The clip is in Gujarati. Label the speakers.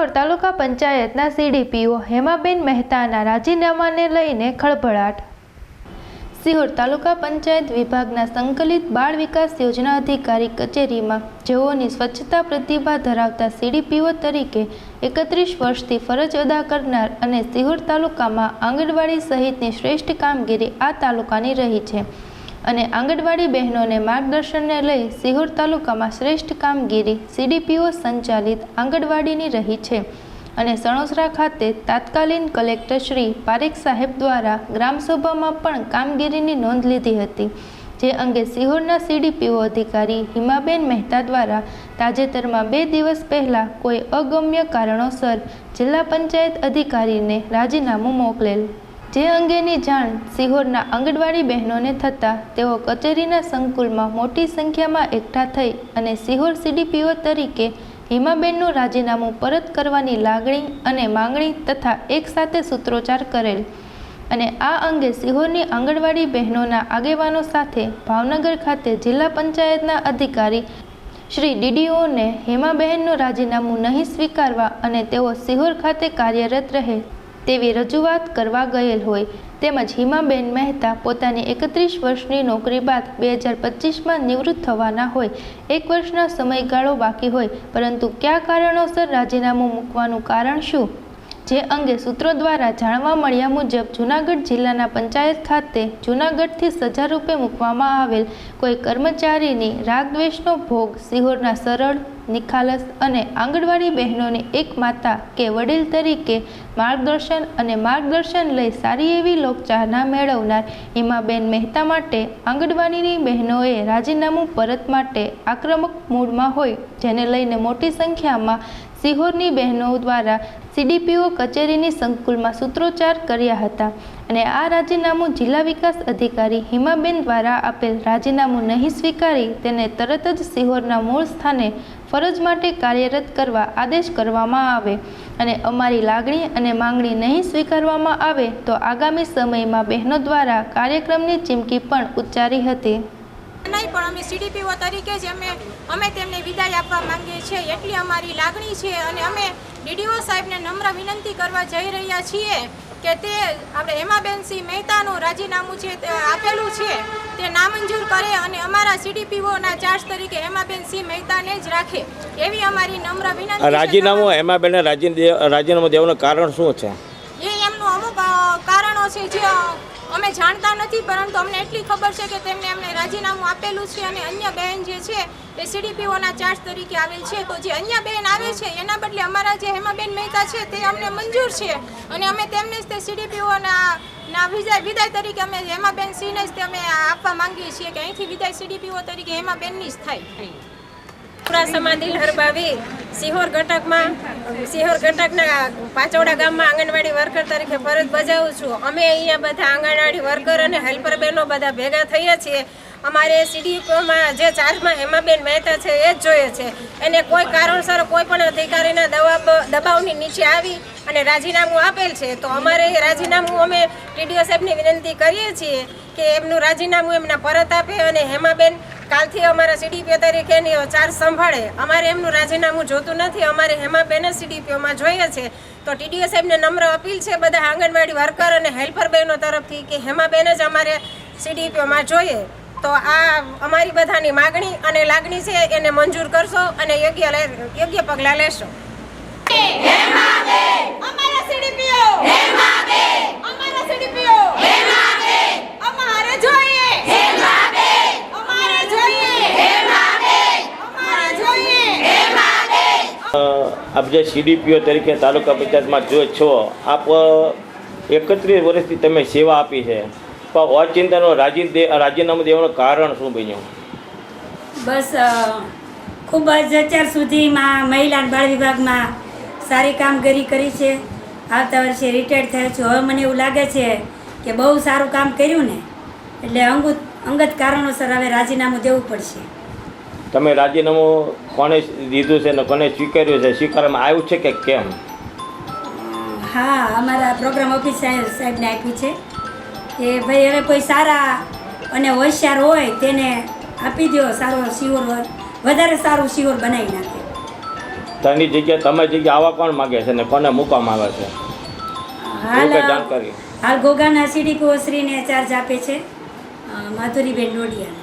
Speaker 1: સિહોર તાલુકા પંચાયતના સીડીપીઓ હેમાબેન મહેતાના રાજીનામાને લઈને ખળભળાટ. સિહોર તાલુકા પંચાયત વિભાગના સંકલિત બાળ વિકાસ યોજના અધિકારી કચેરીમાં જેઓની સ્વચ્છતા પ્રતિભા ધરાવતા સીડીપીઓ તરીકે એકત્રીસ વર્ષથી ફરજ અદા કરનાર અને સિહોર તાલુકામાં આંગણવાડી સહિતની શ્રેષ્ઠ કામગીરી આ તાલુકાની રહી છે. અને આંગણવાડી બહેનોને માર્ગદર્શનને લઈ સિહોર તાલુકામાં શ્રેષ્ઠ કામગીરી સીડીપીઓ સંચાલિત આંગણવાડીની રહી છે. અને સણોસરા ખાતે તાત્કાલીન કલેક્ટર શ્રી પારેખ સાહેબ દ્વારા ગ્રામસભામાં પણ કામગીરીની નોંધ લીધી હતી, જે અંગે સિહોરના સીડીપીઓ અધિકારી હિમાબેન મહેતા દ્વારા તાજેતરમાં બે દિવસ પહેલાં કોઈ અગમ્ય કારણોસર જિલ્લા પંચાયત અધિકારીને રાજીનામું મોકલેલ જે અંગેની જાણ સિહોરના આંગણવાડી બહેનોને થતાં તેઓ કચેરીના સંકુલમાં મોટી સંખ્યામાં એકઠા થઈ અને સિહોર સીડીપીઓ તરીકે હિમાબેનનું રાજીનામું પરત કરવાની લાગણી અને માંગણી તથા એકસાથે સૂત્રોચ્ચાર કરેલ. અને આ અંગે સિહોરની આંગણવાડી બહેનોના આગેવાનો સાથે ભાવનગર ખાતે જિલ્લા પંચાયતના અધિકારી શ્રી ડીડીઓને હેમાબહેનનું રાજીનામું નહીં સ્વીકારવા અને તેઓ સિહોર ખાતે કાર્યરત રહે. તેવી રજૂઆત કરવા ગયેલ હોય. તેમજ હિમાબેન મહેતા પોતાની એકત્રીસ વર્ષની નોકરી બાદ બે હજાર પચીસમાં નિવૃત્ત થવાના હોય. એક વર્ષના સમયગાળો બાકી હોય, પરંતુ કયા કારણોસર રાજીનામું મૂકવાનું કારણ શું? જે અંગે સૂત્રો દ્વારા જાણવા મળ્યા મુજબ જૂનાગઢ જિલ્લાના પંચાયત ખાતે જૂનાગઢથી સજા રૂપે મૂકવામાં આવેલ કોઈ કર્મચારીની રાગદ્વેષનો ભોગ સિહોરના સરળ, નિખાલસ અને આંગણવાડી બહેનોને એક માતા કે વડીલ તરીકે માર્ગદર્શન અને માર્ગદર્શન લઈ સારી એવી લોકચાહના મેળવનાર હિમાબેન મહેતા માટે આંગણવાડીની બહેનોએ રાજીનામું પરત માટે આક્રમક મૂડમાં હોય, જેને લઈને મોટી સંખ્યામાં સિહોરની બહેનો દ્વારા સીડીપીઓ કચેરીની સંકુલમાં સૂત્રોચ્ચાર કર્યા હતા અને આ રાજીનામું જિલ્લા વિકાસ અધિકારી હિમાબેન દ્વારા આપેલ રાજીનામું નહીં સ્વીકારી તેને તરત જ સિહોરના મૂળ સ્થાને ફરજ માટે કાર્યરત કરવા આદેશ કરવામાં આવે અને અમારી લાગણી અને માંગણી નહીં સ્વીકારવામાં આવે તો આગામી સમયમાં બહેનો દ્વારા કાર્યક્રમની ચીમકી પણ ઉચ્ચારી હતી.
Speaker 2: નહીં પણ અમે સીડીપીઓ તરીકે જ અમે અમે તેમને વિદાય આપવા માંગીએ છીએ. એટલી અમારી લાગણી છે અને અમે ડીડીઓ સાહેબને નમ્ર વિનંતી કરવા જઈ રહ્યા છીએ કે તે આપણે હેમાબેન સિંહ મહેતાનું રાજીનામું છે તે આપેલું છે તે નામંજૂર કરે અને અમારા સીડીપીઓના ચાર્જ તરીકે હેમાબેન સિંહ મહેતાને જ રાખે. એવી અમારી નમ્ર વિનંતી
Speaker 3: રાજીનામું એમાં બેને રાજી રાજીનામું દેવાનું કારણ શું છે?
Speaker 2: એ એમનું અમુક કારણો છે જે અમે જાણતા નથી, પરંતુ અમને એટલી ખબર છે કે તેમને એમને રાજીનામું આપેલું છે અને અન્ય બહેન જે છે, એ સીડીપીઓના ચાર્જ તરીકે આવેલ છે. તો જે અન્ય બહેન આવે છે, એના બદલે અમારા જે હેમાબેન મહેતા છે, તે અમને મંજૂર છે. અને અમે તેમને જ તે સીડીપીઓના ના વિદાય વિદાય તરીકે અમે હેમાબેન સિંહને જ અમે આપવા માંગીએ છીએ કે અહીંથી વિદાય સીડીપીઓ તરીકે હેમાબેનની જ થાય.
Speaker 4: ચુડાસમા સમાધિ બાવી સિહોર ઘટકમાં સિહોર ઘટકના પાચોડા ગામમાં આંગણવાડી વર્કર તરીકે ફરજ બજાવું છું. અમે અહીંયા બધા આંગણવાડી વર્કર અને હેલ્પર બહેનો બધા ભેગા થઈએ છીએ. અમારે સીડીઓમાં જે ચાર્જમાં હેમાબેન મહેતા છે એ જ જોઈએ છે. એને કોઈ કારણસર કોઈ પણ અધિકારીના દબાવ, દબાવની નીચે આવી અને રાજીનામું આપેલ છે. તો અમારે એ રાજીનામું અમે ટીડીઓ સાહેબને વિનંતી કરીએ છીએ કે એમનું રાજીનામું એમના પરત આપે અને હેમાબેન કાલથી અમારા સીડીપીઓ તરીકેની ચાર્જ સંભાળે. અમારે એમનું રાજીનામું જોતું નથી. અમારે હેમાબેન સીડીપીઓમાં જોઈએ છે. તો ટીડીઓ સાહેબને નમ્ર અપીલ છે બધા આંગણવાડી વર્કર અને હેલ્પર બહેનો તરફથી કે હેમાબેન જ અમારે સીડીપીઓમાં જોઈએ. તો આ અમારી બધાની માગણી અને લાગણી છે. એને મંજૂર કરશો અને યોગ્ય યોગ્ય પગલાં લેશો.
Speaker 2: અમારા સીડીપીઓ અમારા સીડીપીઓ અમારે જોઈએ અમારે જોઈએ અમારે જોઈએ
Speaker 3: આપ જે સીડીપીઓ તરીકે તાલુકા પંચાયતમાં જો છો, આપ એકત્રીસ વર્ષથી તમે સેવા આપી છે. પણ અચિંતાનો રાજી રાજીનામું દેવાનું કારણ શું બન્યું?
Speaker 5: બસ ખૂબ જ અત્યાર સુધીમાં મહિલા અને બાળ વિભાગમાં સારી કામગીરી કરી છે. આવતા વર્ષે રિટાયર્ડ થયો છું. હવે મને એવું લાગે છે કે બહુ સારું કામ કર્યું ને, એટલે અંગત અંગત કારણોસર હવે રાજીનામું દેવું પડશે.
Speaker 3: તમે રાજીનામું કોને દીધું છે ને કોને સ્વીકાર્યું છે સ્વીકારવામાં આવ્યું છે કે કેમ?
Speaker 5: હા અમારા પ્રોગ્રામ ઓફિસર સાહેબને આપ્યું છે. કે ભાઈ હવે કોઈ સારા અને હોશિયાર હોય તેને આપી દો સારો શિહોર વધારે સારું શિહોર બનાવી નાખે.
Speaker 3: તેની જગ્યાએ તમે જગ્યાએ આવવા કોણ માગે છે ને કોને મૂકવામાં આવે છે?
Speaker 5: હાલ
Speaker 3: જાણકારી?
Speaker 5: હાલ ગોગાના સીડી શ્રીને ચાર્જ આપે છે માધુરીબેન ડોડિયા